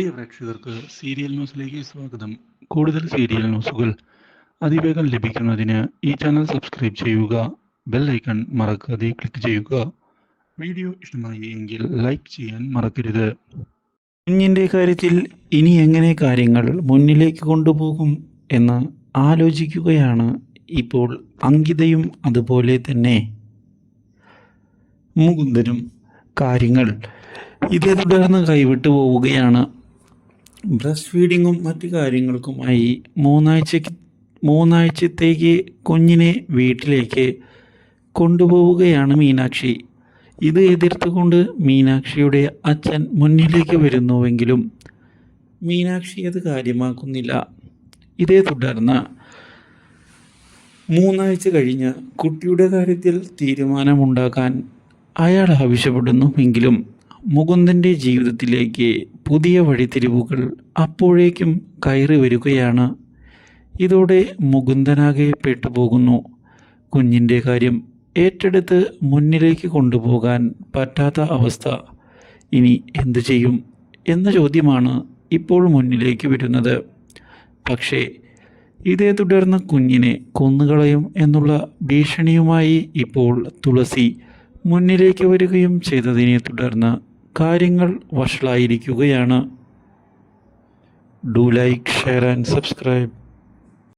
പ്രിയ പ്രേക്ഷകർക്ക് സീരിയൽ ന്യൂസിലേക്ക് സ്വാഗതം. കൂടുതൽ സീരിയൽ ന്യൂസുകൾ അതിവേഗം ലഭിക്കുന്നതിന് ഈ ചാനൽ സബ്സ്ക്രൈബ് ചെയ്യുക ബെൽ ഐക്കൺ മറക്കാതെ ക്ലിക്ക് ചെയ്യുക. വീഡിയോ ഇഷ്ടമായി എങ്കിൽ ലൈക്ക് ചെയ്യാൻ മറക്കരുത്. കുഞ്ഞിന്റെ കാര്യത്തിൽ ഇനി എങ്ങനെ കാര്യങ്ങൾ മുന്നിലേക്ക് കൊണ്ടുപോകും എന്ന് ആലോചിക്കുകയാണ് ഇപ്പോൾ അങ്കിതയും അതുപോലെ തന്നെ മുകുന്ദനും. കാര്യങ്ങൾ ഇതേ തുടർന്ന് കൈവിട്ടു പോവുകയാണ്. ബ്രസ്റ്റ് ഫീഡിങ്ങും മറ്റു കാര്യങ്ങൾക്കുമായി മൂന്നാഴ്ചക്ക് മൂന്നാഴ്ചത്തേക്ക് കുഞ്ഞിനെ വീട്ടിലേക്ക് കൊണ്ടുപോവുകയാണ് മീനാക്ഷി. ഇത് എതിർത്തുകൊണ്ട് മീനാക്ഷിയുടെ അച്ഛൻ മുന്നിലേക്ക് വരുന്നുവെങ്കിലും മീനാക്ഷി അത് കാര്യമാക്കുന്നില്ല. ഇതേ തുടർന്ന് മൂന്നാഴ്ച കഴിഞ്ഞ് കുട്ടിയുടെ കാര്യത്തിൽ തീരുമാനമുണ്ടാക്കാൻ അയാൾ ആവശ്യപ്പെടുന്നു എങ്കിലും മുകുന്ദന്റെ ജീവിതത്തിലേക്ക് പുതിയ വഴിത്തിരിവുകൾ അപ്പോഴേക്കും കയറി വരികയാണ്. ഇതോടെ മുകുന്ദനാകെ പെട്ടുപോകുന്നു. കുഞ്ഞിന്റെ കാര്യം ഏറ്റെടുത്ത് മുന്നിലേക്ക് കൊണ്ടുപോകാൻ പറ്റാത്ത അവസ്ഥ. ഇനി എന്തു ചെയ്യും എന്ന ചോദ്യമാണ് ഇപ്പോൾ മുന്നിലേക്ക് വരുന്നത്. പക്ഷേ ഇതേ തുടർന്ന് കുഞ്ഞിനെ കൊന്നുകളയും എന്നുള്ള ഭീഷണിയുമായി ഇപ്പോൾ തുളസി മുന്നിലേക്ക് വരികയും ചെയ്തതിനെ തുടർന്ന് കാര്യങ്ങൾ വഷളായിരിക്കുകയാണ്. Do like share and subscribe